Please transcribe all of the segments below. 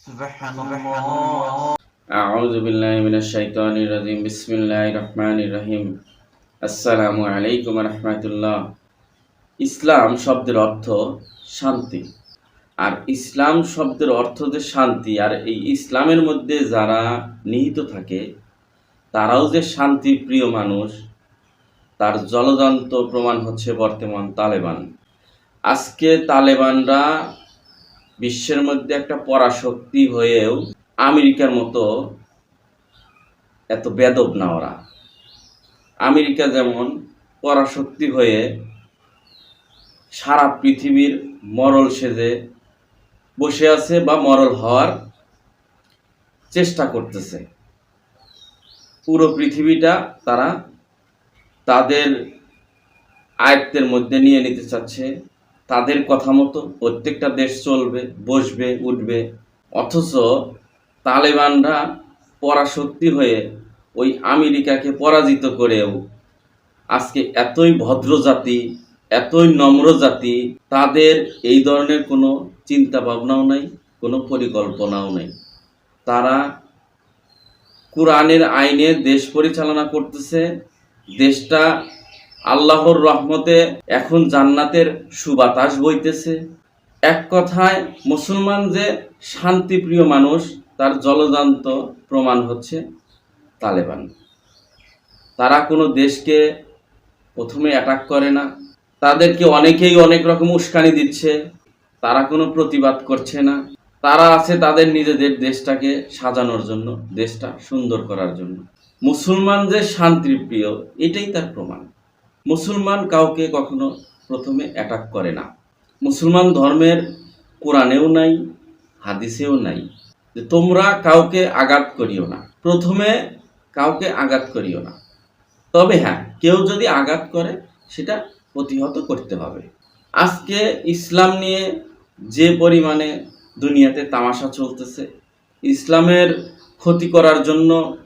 سبحان الله أعوذ بالله من الشيطان الرجيم بسم الله الرحمن الرحيم আসসালামু আলাইকুম রহমতুল্লাহ ইসলাম শব্দের অর্থ শান্তি আর ইসলাম শব্দের অর্থ যে শান্তি আর এই ইসলামের মধ্যে যারা নিহিত থাকে তারাও যে শান্তি প্রিয় মানুষ তার জলজান্ত প্রমাণ হচ্ছে বর্তমান তালেবান আজকে তালেবানরা বিশ্বের মধ্যে একটা পরাশক্তি হয়েও আমেরিকার মতো এত বেদব না ওরা। আমেরিকা যেমন পরাশক্তি হয়ে সারা পৃথিবীর মরল সেজে বসে আছে বা মরল হওয়ার চেষ্টা করতেছে। পুরো পৃথিবীটা তারা তাদের আয়ত্তের মধ্যে নিয়ে নিতে চাচ্ছে। তাদের কথা মতো প্রত্যেকটা দেশ চলবে, বসবে, উঠবে। অথচ তালেবানরা পরাশক্তি হয়ে ওই আমেরিকাকে পরাজিত করেও আজকে এতই ভদ্র জাতি, এতই নম্র জাতি, তাদের এই ধরনের কোনো চিন্তা ভাবনাও নাই, কোনো পরিকল্পনাও নেই। তারা কোরআনের আইনে দেশ পরিচালনা করতেছে, দেশটা আল্লাহর রহমতে এখন জান্নাতের সুবাতাস বইতেছে। এক কথায়, মুসলমান যে শান্তিপ্রিয় মানুষ, তার জলজান্ত প্রমাণ হচ্ছে তালেবান। তারা কোনো দেশকে প্রথমে অ্যাটাক করে না। তাদেরকে অনেকেই অনেক রকম উস্কানি দিচ্ছে। তারা কোনো প্রতিবাদ করছে না। তারা আছে তাদের নিজেদের দেশটাকে সাজানোর জন্য, দেশটা সুন্দর করার জন্য। মুসলমান যে শান্তিপ্রিয়, এটাই তার প্রমাণ। মুসলমান কাউকে কখনো প্রথমে অ্যাটাক করে না। মুসলমান ধর্মের কোরআনেও নাই, হাদিসেও নাই যে তোমরা কাউকে আঘাত করিও না। প্রথমে কাউকে আঘাত করিও না। তবে হ্যাঁ কেউ যদি আঘাত করে, সেটা প্রতিহত করতে হবে। আজকে ইসলাম নিয়ে যে পরিমাণে দুনিয়াতে তামাশা চলতেছে, ইসলামের ক্ষতি করার জন্য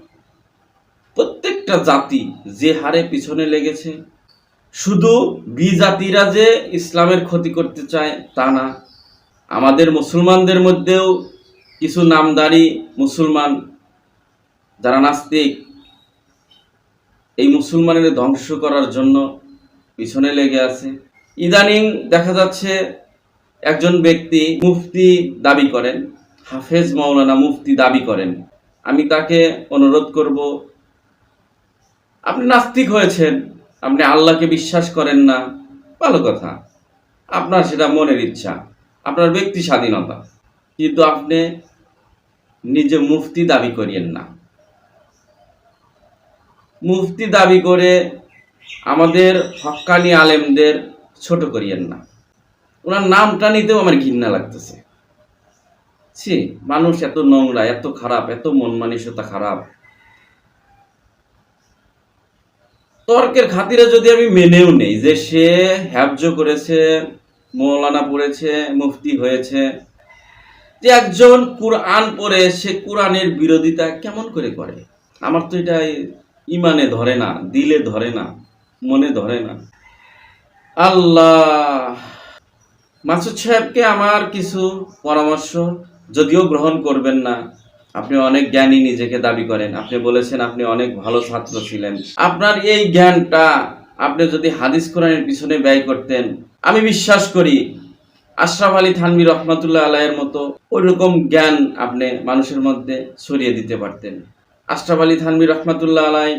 প্রত্যেকটা জাতি যে হারে পিছনে লেগেছে শুধু বিজাতিরা যে ইসলামের ক্ষতি করতে চায় তা না, আমাদের মুসলমানদের মধ্যেও কিছু নামদারি মুসলমান যারা নাস্তিক, এই মুসলমানের ধ্বংস করার জন্য পিছনে লেগে আছে। ইদানিং দেখা যাচ্ছে একজন ব্যক্তি মুফতি দাবি করেন, হাফেজ মাওলানা মুফতি দাবি করেন। আমি তাকে অনুরোধ করব, আপনি নাস্তিক হয়েছেন আপনি আল্লাহকে বিশ্বাস করেন না, ভালো কথা। আপনার সেটা মনের ইচ্ছা, আপনার ব্যক্তি স্বাধীনতা। কিন্তু আপনি নিজে মুফতি দাবি করিয়েন না। মুফতি দাবি করে আমাদের হক্কানি আলেমদের ছোট করিয়েন না। ওনার নামটা নিতেও আমার ঘৃণা লাগতেছে। ছি, মানুষ এত নোংরা, এত খারাপ, এত মন মানসিকতা খারাপ। তর্কের খাতিরে যদি আমি মেনেও নেই যে সে হ্যাবজ করেছে, মৌলানা পড়েছে, মুফতি হয়েছে, যে একজন কোরআন পড়ে, সে কোরআনের বিরোধিতা কেমন করে করে? আমার তো এটা ইমানে ধরে না, দিলে ধরে না, মনে ধরে না। আল্লাহ! মাসুদ সাহেবকে আমার কিছু পরামর্শ, যদিও গ্রহণ করবেন না আপনি অনেক জ্ঞানী নিজেকে দাবি করেন। আপনি বলেছেন আপনি অনেক ভালো ছাত্র ছিলেন। আপনার এই জ্ঞানটা আপনি যদি হাদিস কোরআনের পিছনে ব্যয় করতেন, আমি বিশ্বাস করি আশরাফ আলী থানবি রহমতুল্লাহ আলাইয়ের মতো ওইরকম জ্ঞান আপনি মানুষের মধ্যে ছড়িয়ে দিতে পারতেন। আশরাফ আলী থানবি রহমতুল্লাহ আলাই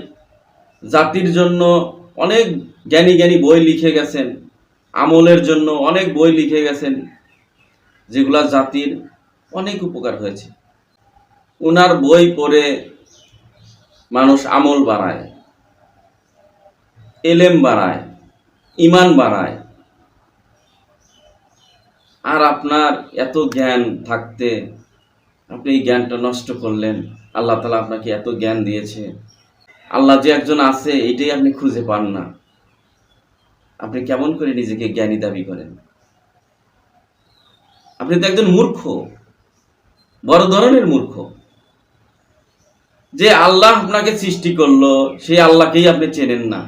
জাতির জন্য অনেক জ্ঞানী জ্ঞানী বই লিখে গেছেন, আমলের জন্য অনেক বই লিখে গেছেন, যেগুলা জাতির অনেক উপকার হয়েছে। ওনার বই পড়ে মানুষ আমল বাড়ায়, এলেম বাড়ায়, ইমান বাড়ায়। আর আপনার এত জ্ঞান থাকতে আপনি এই জ্ঞানটা নষ্ট করলেন, আল্লাহ তালা আপনাকে এত জ্ঞান দিয়েছে। আল্লাহ যে একজন আছে, এটাই আপনি খুঁজে পান না। আপনি কেমন করে নিজেকে জ্ঞানী দাবি করেন? আপনি তো একজন মূর্খ, বড় ধরনের মূর্খ। যে আল্লাহ আপনাকে সৃষ্টি করল সেই আল্লাহকেই আপনি চেনেন না।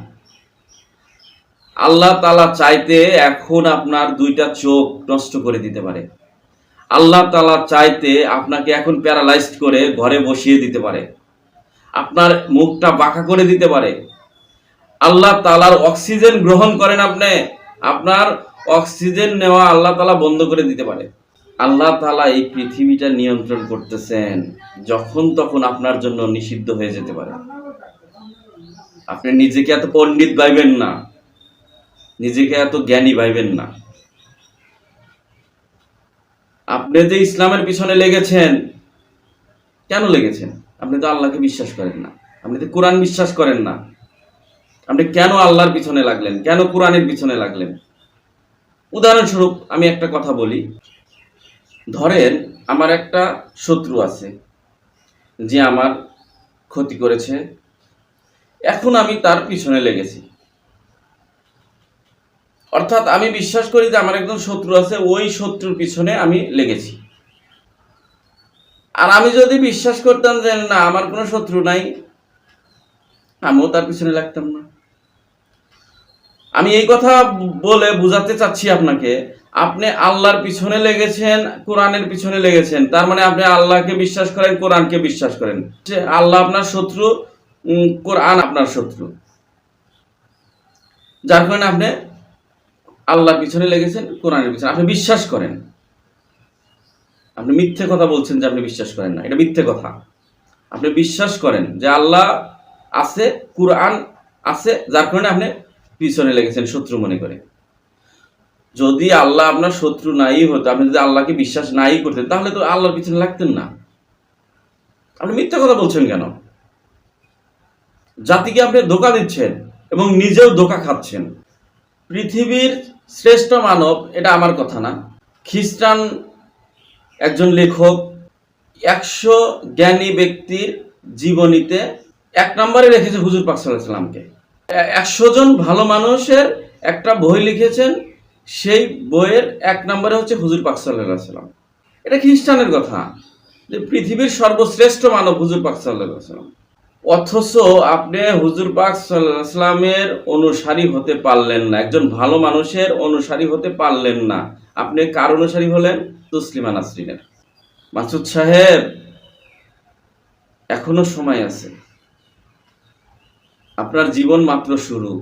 আল্লাহ তালা চাইতে এখন আপনার দুইটা চোখ নষ্ট করে দিতে পারে। আল্লাহ তালা চাইতে আপনাকে এখন প্যারালাইজড করে ঘরে বসিয়ে দিতে পারে। আপনার মুখটা বাঁকা করে দিতে পারে। আল্লাহ তালার অক্সিজেন গ্রহণ করেন আপনি। আপনার অক্সিজেন নেওয়া আল্লাহ তালা বন্ধ করে দিতে পারে। আল্লাহ তালা এই পৃথিবীটা নিয়ন্ত্রণ করতেছেন, যখন তখন আপনার জন্য নিষিদ্ধ হয়ে যেতে পারে। আপনি নিজেকে এত পণ্ডিত ভাইবেন না, নিজেকে এত জ্ঞানী ভাইবেন না। আপনি যে ইসলামের পিছনে লেগেছেন, কেন লেগেছেন? আপনি তো আল্লাহকে বিশ্বাস করেন না, আপনি তো কোরআন বিশ্বাস করেন না। আপনি কেন আল্লাহর পিছনে লাগলেন? কেন কোরআনের পিছনে লাগলেন? উদাহরণস্বরূপ আমি একটা কথা বলি। ধরেন আমার একটা শত্রু আছে, যে আমার ক্ষতি করেছে, এখন আমি তার পিছনে লেগেছি। অর্থাৎ আমি বিশ্বাস করি যে আমার একজন শত্রু আছে, ওই শত্রুর পিছনে আমি লেগেছি। আর আমি যদি বিশ্বাস করতাম যে না, আমার কোনো শত্রু নাই, আমিও তার পিছনে লাগতাম না। আমি এই কথা বলে বুঝাতে চাচ্ছি আপনাকে আপনি আল্লাহর পিছনে লেগেছেন, কোরআনের পিছনে লেগেছেন। তার মানে আপনি আল্লাহকে বিশ্বাস করেন, কোরআনকে বিশ্বাস করেন। আল্লাহ আপনার শত্রু কোরআন আপনার শত্রু। যার কারণে আপনি আল্লাহর পিছনে লেগেছেন, কোরআনের পিছনে। আপনি বিশ্বাস করেন। আপনি মিথ্যে কথা বলছেন যে আপনি বিশ্বাস করেন না। এটা মিথ্যে কথা। আপনি বিশ্বাস করেন যে আল্লাহ আছে, কোরআন আছে, যার কারণে আপনি পিছনে লেগেছেন, শত্রু মনে করে। যদি আল্লাহ আপনার শত্রু নাই হতো, আপনি যদি আল্লাহকে বিশ্বাস নাই করতেন, তাহলে তো আল্লাহর পিছনে লাগতেন না। আপনি মিথ্যা কথা বলছেন কেন? জাতিকে আপনি ধোকা দিচ্ছেন এবং নিজেও ধোকা খাচ্ছেন। পৃথিবীর শ্রেষ্ঠ মানব, এটা আমার কথা না। খ্রিস্টান একজন লেখক, একশো জ্ঞানী ব্যক্তির জীবনীতে এক নম্বরে রেখেছে হুজুর পাক সাল্লাহ সাল্লামকে। একশো জন ভালো মানুষের একটা বই লিখেছেন সেই বইয়ের এক নম্বরে হচ্ছে হুজুর পাক সাল্লাম। এটা খ্রিস্টানের কথা, যে পৃথিবীর সর্বশ্রেষ্ঠ মানব হুজুর পাক সাল্লাম। অথচ আপনি হুজুর পাক সাল্লামের অনুসারী হতে পারলেন না, একজন ভালো মানুষের অনুসারী হতে পারলেন না। আপনি কার অনুসারী হলেন? তসলিমা নাসরিনের। মাসুদ সাহেব, এখনও সময় আছে। আপনার জীবন মাত্র শুরু।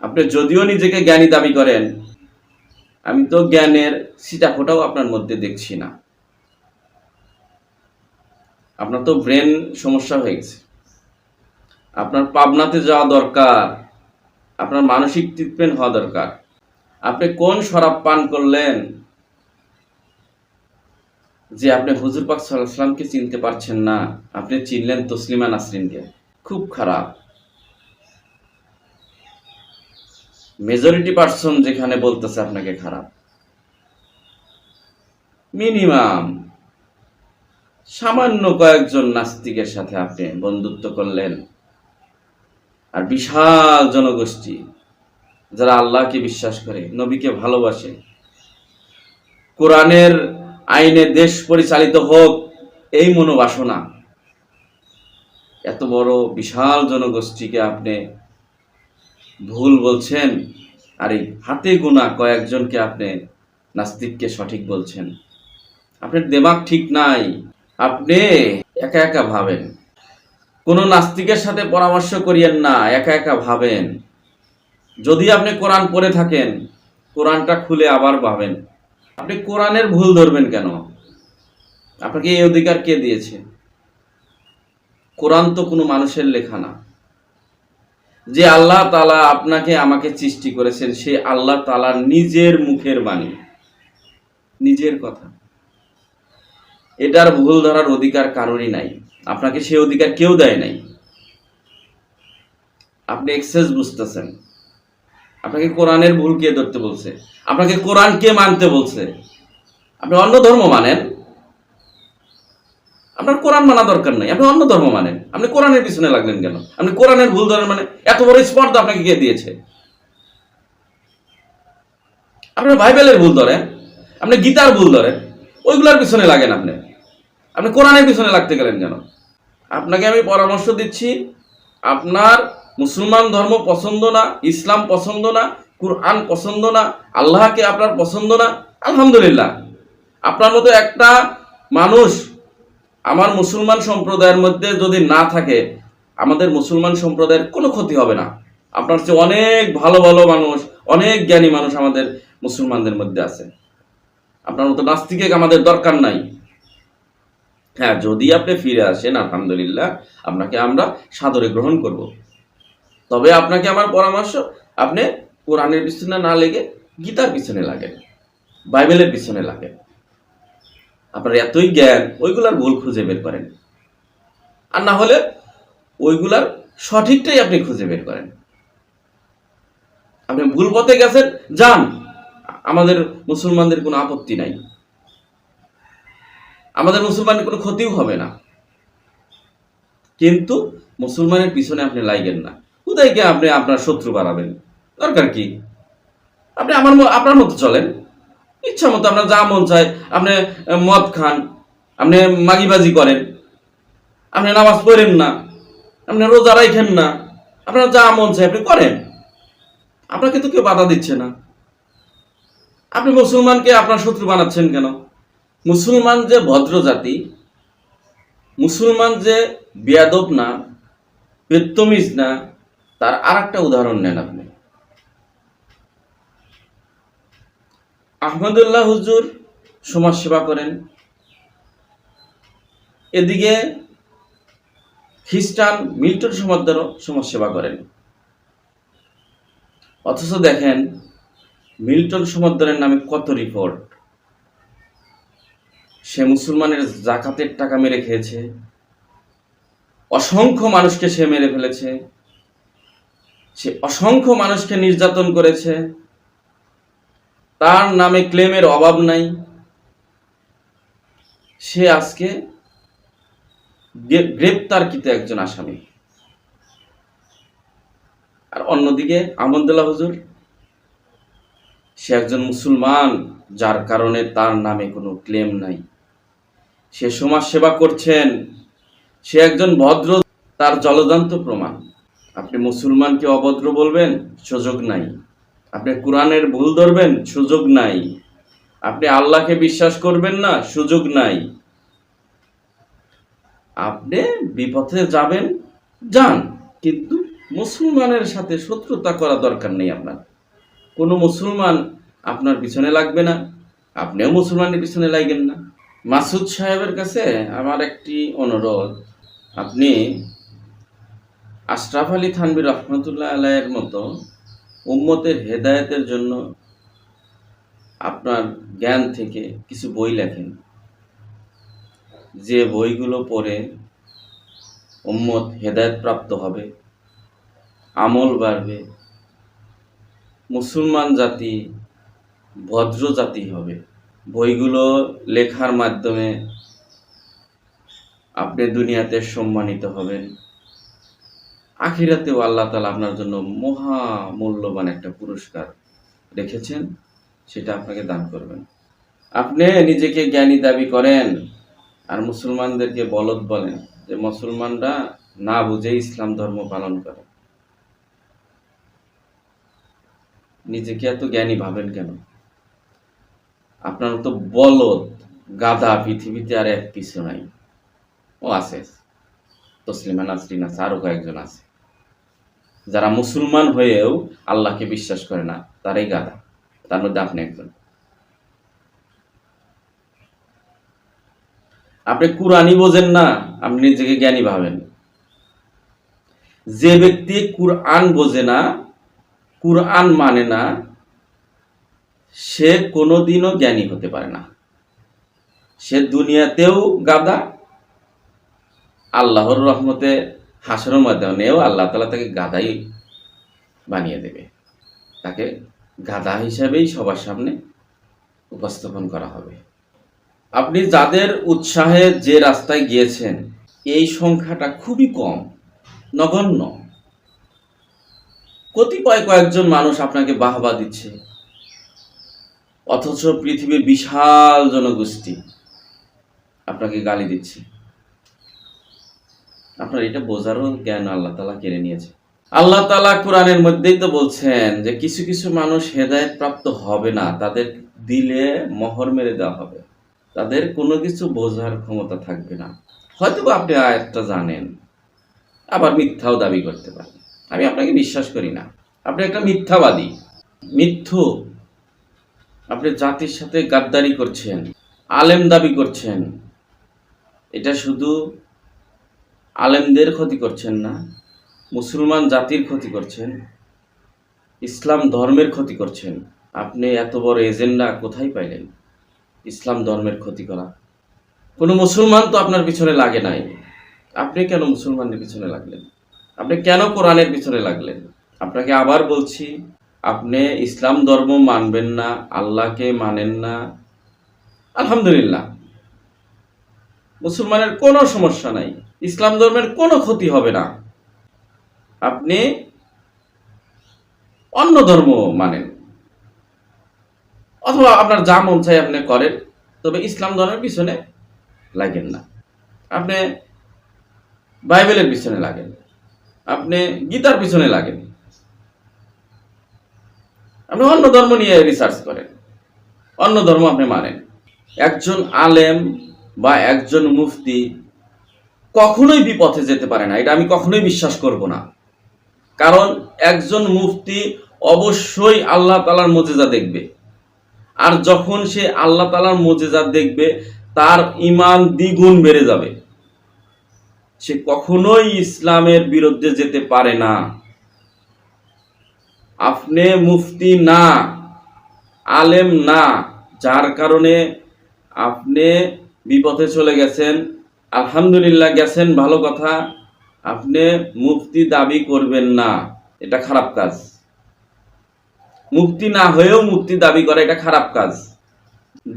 আপনি যদিও নিজেকে জ্ঞানী দাবি করেন, আমি তো জ্ঞানের সিটাফোটাও আপনার মধ্যে দেখছি না। আপনার তো ব্রেন সমস্যা হয়ে গেছে। আপনার পাবনাতে যাওয়া দরকার, আপনার মানসিক ট্রিটমেন্ট হওয়া দরকার। আপনি কোন শরাব পান করলেন যে আপনি হুজুর পাক সাল্লাহ সাল্লামকে চিনতে পারছেন না? আপনি চিনলেন তসলিমা নাসরিনকে। খুব খারাপ। মেজরিটি পার্সন যেখানে বলতেছে আপনাকে খারাপ। মিনিমাম সামান্য কয়েকজন নাস্তিকের সাথে আপনি বন্ধুত্ব করলেন। আর বিশাল জনগোষ্ঠী, যারা আল্লাহকে বিশ্বাস করে, নবীকে ভালোবাসে। কোরআনের আইনে দেশ পরিচালিত হোক, এই মনোবাসনা। এত বড় বিশাল জনগোষ্ঠীকে আপনি ভুল বলছেন, আর এই হাতে গোনা কয়েকজনকে আপনি নাস্তিককে সঠিক বলছেন। আপনার দেমাগ ঠিক নাই, আপনি একা একা ভাবেন। কোনো নাস্তিকের সাথে পরামর্শ করিয়েন না, একা একা ভাবেন। যদি আপনি কোরআন পড়ে থাকেন, কোরআনটা খুলে আবার ভাবেন। আপনি কোরআনের ভুল ধরবেন কেন? আপনাকে এই অধিকার কে দিয়েছে? কোরআন তো কোনো মানুষের লেখা না। যে আল্লাহ তালা আপনাকে আমাকে সৃষ্টি করেছেন, সে আল্লাহ তালা নিজের মুখের বাণী। নিজের কথা। এটার ভুল ধরার অধিকার কারোরই নাই। আপনাকে সে অধিকার কেউ দেয় নাই। আপনি এক্সেস বুঝতেছেন। আপনাকে কোরআনের ভুল কে ধরতে বলছে? আপনাকে কোরআন কে মানতে বলছে? আপনি অন্য ধর্ম মানেন। আপনার কোরআন মানা দরকার নেই, আপনি অন্য ধর্ম মানেন। আপনি কোরআনের পিছনে লাগলেন কেন? আপনি কোরআনের ভুল ধরেন মানে এত বড় স্পর্ধা আপনাকে কে দিয়েছে? আপনার বাইবেলের ভুল ধরেন, আপনি গীতার ভুল ধরেন, ওইগুলোর পিছনে লাগেন আপনি। আপনি কোরআনের পিছনে লাগতে গেলেন কেন? আপনাকে আমি পরামর্শ দিচ্ছি, আপনার মুসলমান ধর্ম পছন্দ না, ইসলাম পছন্দ না, কুরআন পছন্দ না, আল্লাহকে আপনার পছন্দ না, আলহামদুলিল্লাহ। আপনার মতো একটা মানুষ আমার মুসলমান সম্প্রদায়ের মধ্যে যদি না থাকে, আমাদের মুসলমান সম্প্রদায়ের কোনো ক্ষতি হবে না। আপনার চেয়ে অনেক ভালো ভালো মানুষ, অনেক জ্ঞানী মানুষ আমাদের মুসলমানদের মধ্যে আছে। আপনার মতো নাস্তিকে আমাদের দরকার নাই। হ্যাঁ যদি আপনি ফিরে আসেন, আলহামদুলিল্লাহ, আপনাকে আমরা সাদরে গ্রহণ করব। তবে আপনাকে আমার পরামর্শ, আপনি কোরআনের পিছনে না লেগে গীতার পিছনে লাগেন, বাইবেলের পিছনে লাগেন। আপনার এতই জ্ঞান, ওইগুলার ভুল খুঁজে বের করেন। আর না হলে ওইগুলার সঠিকটাই আপনি খুঁজে বের করেন। আপনি ভুল পথে গেছেন, যান। আমাদের মুসলমানদের কোনো আপত্তি নাই। আমাদের মুসলমানের কোনো ক্ষতিও হবে না। কিন্তু মুসলমানের পিছনে আপনি লাইগেন না। কোথায় গিয়ে আপনি আপনার শত্রু বাড়াবেন দরকার কি? আপনি আমার আপনার মতো চলেন। ইচ্ছা মতো আপনার যা মন চায়, আপনি মদ খান, আপনি মাগিবাজি করেন, আপনি নামাজ পড়েন না, আপনি রোজা রাখেন না, আপনার যা মন চায় আপনি করেন। আপনাকে তো কেউ বাধা দিচ্ছে না। আপনি মুসলমানকে আপনার শত্রু বানাচ্ছেন কেন? মুসলমান যে ভদ্র জাতি, মুসলমান যে বেয়াদব না, বেত্তমিজ না, তার আর একটা উদাহরণ নেন আপনি। আহমদুল্লাহ হুজুর সমাজ সেবা করেন। এদিকে খ্রিস্টান মিল্টন সমাজদারও সমাজ সেবা করেন। অথচ দেখেন, মিল্টন সমাদ্দারের নামে কত রিপোর্ট সে মুসলমানের জাকাতের টাকা মেরে খেয়েছে। অসংখ্য মানুষকে সে মেরে ফেলেছে। সে অসংখ্য মানুষকে নির্যাতন করেছে। তার নামে ক্লেমের অভাব নাই। সে আজকে গ্রে- গ্রেপ্তারকৃত একজন আসামি। আর অন্যদিকে আহমদুল্লাহ হুজুর, সে একজন মুসলমান, যার কারণে তার নামে কোনো ক্লেম নাই। সে সমাজ সেবা করছেন। সে একজন ভদ্র, তার জলদান্ত প্রমাণ। আপনি মুসলমানকে অভদ্র বলবেন, সুযোগ নাই। আপনি কোরআনের ভুল ধরবেন? সুযোগ নাই। আপনি আল্লাহকে বিশ্বাস করবেন না? সুযোগ নাই। আপনি বিপথে যাবেন, যান। কিন্তু মুসলমানের সাথে শত্রুতা করা দরকার নেই আপনার। কোনো মুসলমান আপনার পিছনে লাগবে না। আপনিও মুসলমানের পিছনে লাগবেন না। মাসুদ সাহেবের কাছে আমার একটি অনুরোধ। আপনি আশরাফ আলী থানবী রহমতুল্লাহ আলাইয়ের মতো উম্মতের হেদায়েতের জন্য আপনার জ্ঞান থেকে কিছু বই লেখেন। যে বইগুলো পড়ে উম্মত হেদায়েত প্রাপ্ত হবে, আমল বাড়বে, মুসলমান জাতি ভদ্র জাতি হবে। বইগুলো লেখার মাধ্যমে আপনি দুনিয়াতে সম্মানিত হবেন। আখিরাতেও আল্লাহ তালা আপনার জন্য মহা মূল্যবান একটা পুরস্কার রেখেছেন, সেটা আপনাকে দান করবেন। আপনি নিজেকে জ্ঞানী দাবি করেন আর মুসলমানদেরকে বলদ বলেন যে মুসলমানরা না বুঝে ইসলাম ধর্ম পালন করে। নিজেকে এত জ্ঞানী ভাবেন কেন? আপনার তো বলদ গাধা পৃথিবীতে আর এক কিছু নাই। ও আছে। তসলিমা নাসরিন আছে, আরও কয়েকজন আছে। যারা মুসলমান হয়েও আল্লাহকে বিশ্বাস করে না, তারাই গাধা। তার মধ্যে আপনি একজন। আপনি কুরআনই বোঝেন না, আপনি নিজেকে জ্ঞানী ভাবেন। যে ব্যক্তি কুরআন বোঝে না, কুরআন মানে না, সে কোনোদিনও জ্ঞানী হতে পারে না। সে দুনিয়াতেও গাদা আল্লাহর রহমতে হাসর মাধ্যমেও আল্লাহ তালা তাকে গাদাই বানিয়ে দেবে। তাকে গাদা হিসাবেই সবার সামনে উপস্থাপন করা হবে। আপনি যাদের উৎসাহে যে রাস্তায় গিয়েছেন, এই সংখ্যাটা খুবই কম, নগণ্য। কতিপয় কয়েকজন মানুষ আপনাকে বাহবা দিচ্ছে। অথচ পৃথিবীর বিশাল জনগোষ্ঠী আপনাকে গালি দিচ্ছে। আপনার এটা বোঝারও জ্ঞান আল্লাহ তালা কেড়ে নিয়েছে। আল্লাহ তালা কোরআনের মধ্যেই তো বলছেন যে কিছু কিছু মানুষ হেদায়েত প্রাপ্ত হবে না, তাদের দিলে মোহর মেরে দেওয়া হবে। তাদের কোনো কিছু বোঝার ক্ষমতা থাকবে না। হয়তো আপনি আয়াতটা জানেন, আবার মিথ্যাও দাবি করতে পারেন। আমি আপনাকে বিশ্বাস করি না। আপনি একটা মিথ্যাবাদী, মিথ্যু। আপনি জাতির সাথে গাদ্দারি করছেন, আলেম দাবি করছেন। এটা শুধু আলেমদের ক্ষতি করছেন না, মুসলমান জাতির ক্ষতি করছেন, ইসলাম ধর্মের ক্ষতি করছেন। আপনি এত বড় এজেন্ডা কোথায় পাইলেন? ইসলাম ধর্মের ক্ষতি করা। কোনো মুসলমান তো আপনার পিছনে লাগে নাই। আপনি কেন মুসলমানের পিছনে লাগলেন? আপনি কেন কোরআনের পিছনে লাগলেন? আপনাকে আবার বলছি, আপনি ইসলাম ধর্ম মানবেন না, আল্লাহকে মানেন না। আলহামদুলিল্লাহ। মুসলমানের কোনো সমস্যা নাই। ইসলাম ধর্মের কোনো ক্ষতি হবে না। আপনি অন্য ধর্ম মানেন। অথবা আপনার যা মন চাই আপনি করেন, তবে ইসলাম ধর্মের পিছনে লাগেন না। আপনি বাইবেলের পিছনে লাগেন। আপনি গীতার পিছনে লাগেন। আপনি অন্য ধর্ম নিয়ে রিসার্চ করেন। অন্য ধর্ম আপনি মানেন। একজন আলেম বা একজন মুফতি কখনোই বিপথে যেতে পারে না, এটা আমি কখনোই বিশ্বাস করব না। কারণ একজন মুফতি অবশ্যই আল্লাহ তালার মজেজা দেখবে। আর যখন সে আল্লাহ তালার মজেজা দেখবে, তার ইমান দ্বিগুণ বেড়ে যাবে। সে কখনোই ইসলামের বিরুদ্ধে যেতে পারে না। আপনি মুফতি না, আলেম না, যার কারণে আপনি বিপথে চলে গেছেন আলহামদুলিল্লাহ গেছেন, ভালো কথা। আপনি মুক্তি দাবি করবেন না, এটা খারাপ কাজ। মুক্তি না হয়েও মুক্তি দাবি করা, এটা খারাপ কাজ।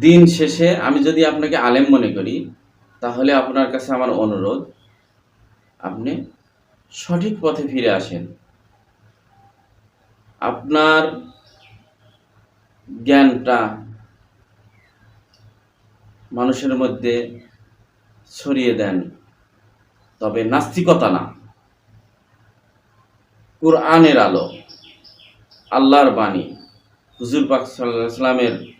দিন শেষে আমি যদি আপনাকে আলেম মনে করি, তাহলে আপনার কাছে আমার অনুরোধ, আপনি সঠিক পথে ফিরে আসেন। আপনার জ্ঞানটা মানুষের মধ্যে ছড়িয়ে দেন। তবে নাস্তিকতা না। কোরআনের আলো, আল্লাহর বাণী, হুজুর পাক সাল্লামের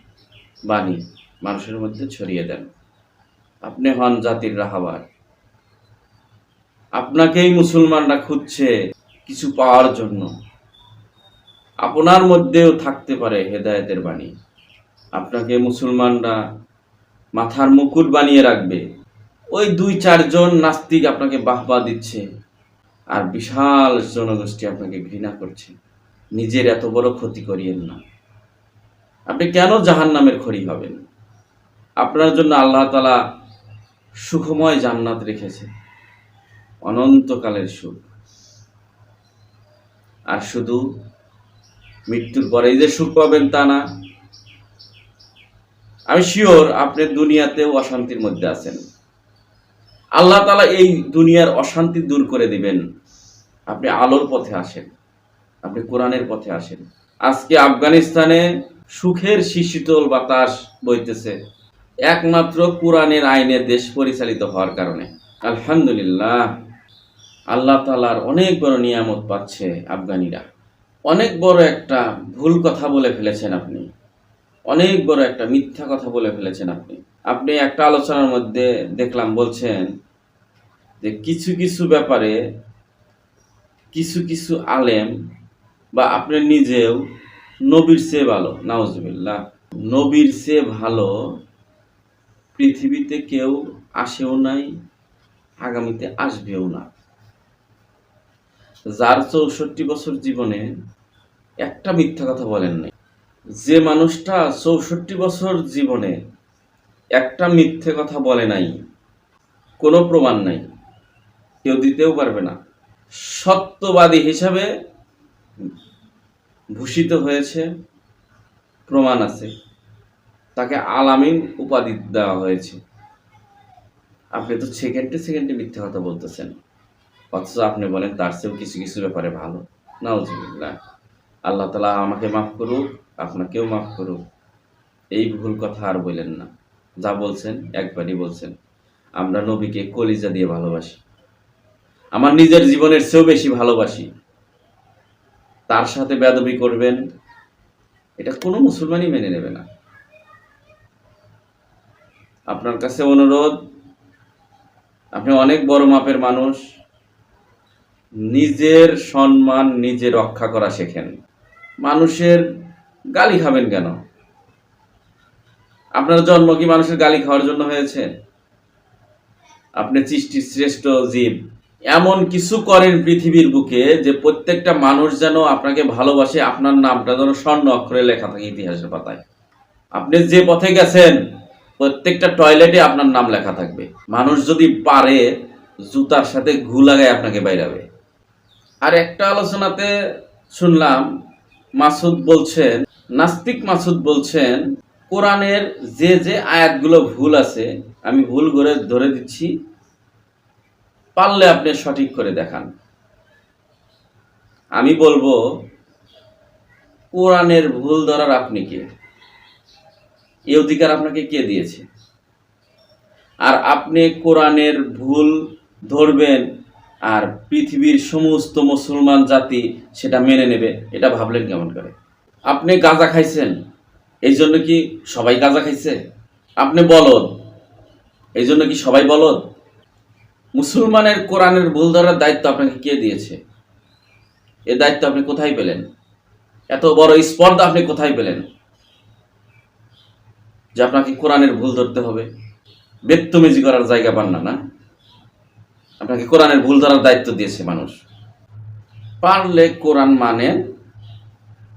বাণী মানুষের মধ্যে ছড়িয়ে দেন। আপনি হন জাতির রাহাবার। আপনাকেই মুসলমানরা খুঁজছে কিছু পাওয়ার জন্য। আপনার মধ্যেও থাকতে পারে হেদায়েতের বাণী। আপনাকে মুসলমানরা মাথার মুকুট বানিয়ে রাখবে। ওই দুই চারজন নাস্তিক আপনাকে বাহবা দিচ্ছে। আর বিশাল জনগোষ্ঠী আপনাকে ঘৃণা করছে। নিজের এত বড় ক্ষতি করিয়েন না। আপনি কেন জাহান নামের খড়ি হবেন? আপনার জন্য আল্লাহ তালা সুখময় জান্নাত রেখেছে। অনন্তকালের সুখ। আর শুধু মৃত্যুর পরেই যে সুখ পাবেন তা না। আমি শিওর আপনি দুনিয়াতেও অশান্তির মধ্যে আছেন। আল্লাহ তালা এই দুনিয়ার অশান্তি দূর করে দিবেন। আপনি আলোর পথে আসেন, আপনি কোরআনের পথে আসেন। আজকে আফগানিস্তানে সুখের শীতল বাতাস বইতেছে। একমাত্র কোরআনের আইনে দেশ পরিচালিত হওয়ার কারণে। আলহামদুলিল্লাহ, আল্লাহ তালার অনেক বড় নিয়ামত পাচ্ছে আফগানিরা। অনেক বড় একটা ভুল কথা বলে ফেলেছেন আপনি। অনেক বড় একটা মিথ্যা কথা বলে ফেলেছেন আপনি। আপনি একটা আলোচনার মধ্যে দেখলাম বলছেন যে কিছু কিছু ব্যাপারে কিছু কিছু আলেম বা আপনি নিজেও নবীর চেয়ে ভালো, নাউজুবিল্লাহ। নবীর চেয়ে ভালো পৃথিবীতে কেউ আসেও নাই, আগামীতে আসবেও না। যার চৌষট্টি বছর জীবনে একটা মিথ্যা কথা বলেন নাই। যে মানুষটা চৌষট্টি বছর জীবনে একটা মিথ্যে কথা বলে নাই। কোনো প্রমাণ নাই। কেউ দিতেও পারবে না। সত্যবাদী হিসাবে ভূষিত হয়েছে, প্রমাণ আছে। তাকে আলামিন উপাধি দেওয়া হয়েছে। আপনি তো সেকেন্ডে সেকেন্ডে মিথ্যে কথা বলতেছেন। অথচ আপনি বলেন তার চেয়েও কিছু কিছু ব্যাপারে ভালো। নাউজুবিল্লাহ। আল্লাহ তালা আমাকে মাফ করুক, আপনাকেও মাফ করুক। এই ভুল কথা আর বললেন না। যা বলছেন, একবারই বলছেন। আমরা নবীকে কলিজা দিয়ে ভালোবাসি। আমার নিজের জীবনের চেয়েও বেশি ভালোবাসি। তার সাথে বেদবি করবেন, এটা কোনো মুসলমানই মেনে নেবে না। আপনার কাছে অনুরোধ, আপনি অনেক বড় মাপের মানুষ, নিজের সম্মান নিজে রক্ষা করা শেখেন। মানুষের গালি খাবেন কেন? আপনার জন্ম কি মানুষের গালি খাওয়ার জন্য হয়েছে? আপনি সৃষ্টির শ্রেষ্ঠ জীব। এমন কিছু করেন পৃথিবীর বুকে যে প্রত্যেকটা মানুষ যেন আপনাকে ভালোবাসে, আপনার নামটা যেন স্বর্ণ অক্ষরে লেখা থাকে ইতিহাসের পাতায়। আপনি যে পথে গেছেন, প্রত্যেকটা টয়লেটে আপনার নাম লেখা থাকবে। মানুষ যদি পারে, জুতার সাথে ঘু লাগায় আপনাকে বাইরাবে। আর একটা আলোচনাতে শুনলাম, মাসুদ বলছেন, নাস্তিক মাসুদ বলছেন কোরআনের যে যে আয়াতগুলো ভুল আছে, আমি ভুল করে ধরে দিচ্ছি, পারলে আপনি সঠিক করে দেখান। আমি বলব, কোরআনের ভুল ধরার আপনি কে? এই অধিকার আপনাকে কে দিয়েছে? আর আপনি কোরআনের ভুল ধরবেন, আর পৃথিবীর সমস্ত মুসলমান জাতি সেটা মেনে নেবে, এটা ভাবলেন কেমন করে? আপনি গাঁজা খাইছেন এই জন্য কি সবাই গাঁজা খাইছে? আপনি বলদ। এই জন্য কি সবাই বলদ? মুসলমানের কোরআনের ভুল ধরার দায়িত্ব আপনাকে কে দিয়েছে? এ দায়িত্ব আপনি কোথায় পেলেন? এত বড় স্পর্ধা আপনি কোথায় পেলেন? যে আপনাকে কোরআনের ভুল ধরতে হবে। বেত্তমেজি করার জায়গা পান না না? আপনাকে কোরআনের ভুল ধরার দায়িত্ব দিয়েছে মানুষ। পারলে কোরআন মানেন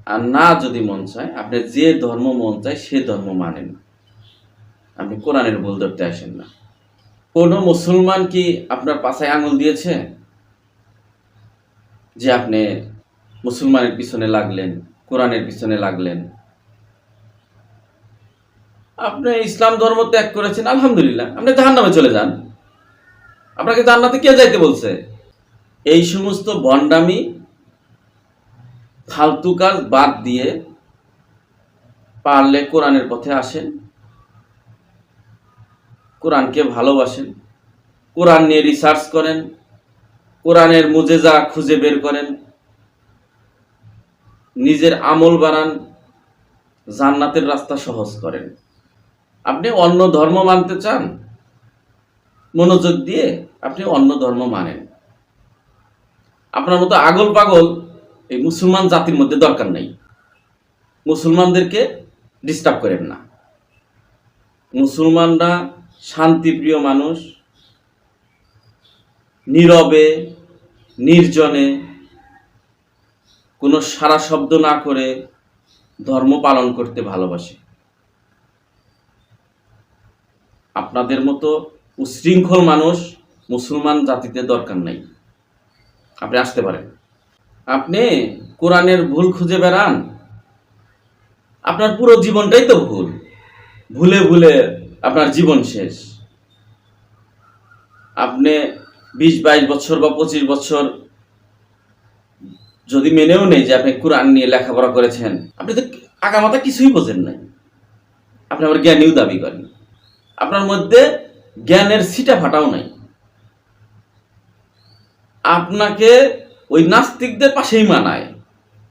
আর না যদি মন চায়, আপনি যে ধর্ম মন চায়, সে ধর্ম মানেন আপনি কোরআনের ভুল ধরতে আসেন না। কোন মুসলমান কি আপনার পাশায় আঙুল দিয়েছে? যে আপনি মুসলমানের পিছনে লাগলেন, কোরআনের পিছনে লাগলেন। আপনি ইসলাম ধর্ম ত্যাগ করেছেন, আলহামদুলিল্লাহ। আপনি জাহান নামে চলে যান। আপনাকে জান্নাতে কে যাইতে বলছে? এই সমস্ত ভণ্ডামি ফালতু কাজ বাদ দিয়ে পারলে কোরআনের পথে আসেন, কোরআনকে ভালোবাসেন, কোরআন নিয়ে রিসার্চ করেন, কোরআনের মুজেজা খুঁজে বের করেন, নিজের আমল বানান, জান্নাতের রাস্তা সহজ করেন। আপনি অন্য ধর্ম মানতে চান? মনোযোগ দিয়ে আপনি অন্য ধর্ম মানেন। আপনার মতো আগল পাগল এই মুসলমান জাতির মধ্যে দরকার নেই। মুসলমানদেরকে ডিস্টার্ব করেন না। মুসলমানরা শান্তিপ্রিয় মানুষ, নীরবে, নির্জনে, কোনো সারা শব্দ না করে ধর্ম পালন করতে ভালোবাসে। আপনাদের মতো উশৃঙ্খল মানুষ মুসলমান জাতিতে দরকার নাই। আপনি আসতে পারেন। আপনি কোরআনের ভুল খুঁজে বেড়ান। আপনার পুরো জীবনটাই তো ভুল। ভুলে ভুলে আপনার জীবন শেষ। আপনি বিশ, বাইশ বছর বা পঁচিশ বছর যদি মেনেও নেই যে আপনি কোরআন নিয়ে লেখাপড়া করেছেন, আপনি তো আগামাতা কিছুই বোঝেন নাই। আপনি আবার জ্ঞানীও দাবি করেন। আপনার মধ্যে জ্ঞানের সিটা ফাটাও নাই। আপনাকে ওই নাস্তিকদের পাশেই মানায়।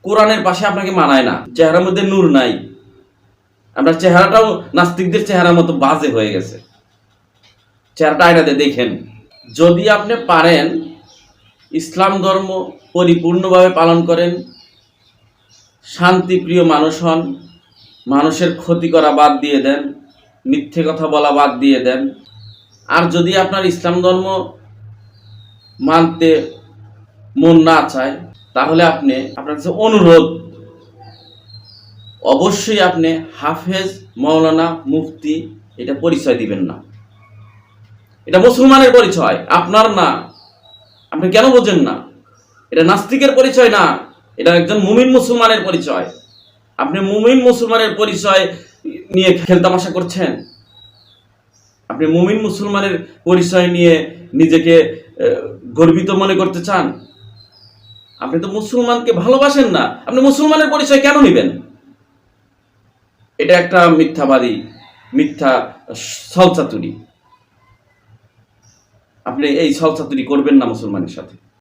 কোরআনের পাশে আপনাকে মানায় না। চেহারার মধ্যে নূর নাই। আপনার চেহারাটাও নাস্তিকদের চেহারার মতো বাজে হয়ে গেছে। চেহারাটা আয়নাতে দেখেন। যদি আপনি পারেন, ইসলাম ধর্ম পরিপূর্ণভাবে পালন করেন, শান্তিপ্রিয় মানুষ হন, মানুষের ক্ষতি করা বাদ দিয়ে দেন, মিথ্যে কথা বলা বাদ দিয়ে দেন, আর যদি আপনার ইসলাম ধর্ম মানতে মন না চায়, তাহলে আপনি, আপনার কাছে অনুরোধ, অবশ্যই আপনি হাফেজ মৌলানা মুফতি এটা পরিচয় দিবেন না। এটা মুসলমানের পরিচয়, আপনার না। আপনি কেন বোঝেন না? এটা নাস্তিকের পরিচয় না, এটা একজন মুমিন মুসলমানের পরিচয়। আপনি মুমিন মুসলমানের পরিচয় নিয়ে খেলতামাশা করছেন? আপনি মুমিন মুসলমানের পরিচয় নিয়ে নিজেকে গর্বিত মনে করতে চান? আপনি তো মুসলমানকে ভালোবাসেন না। আপনি মুসলমানের পরিচয় কেন নেবেন? এটা একটা মিথ্যাবাদী, মিথ্যা সলচাতুরি আপনি এই সলচাতুরি করবেন না মুসলমানের সাথে।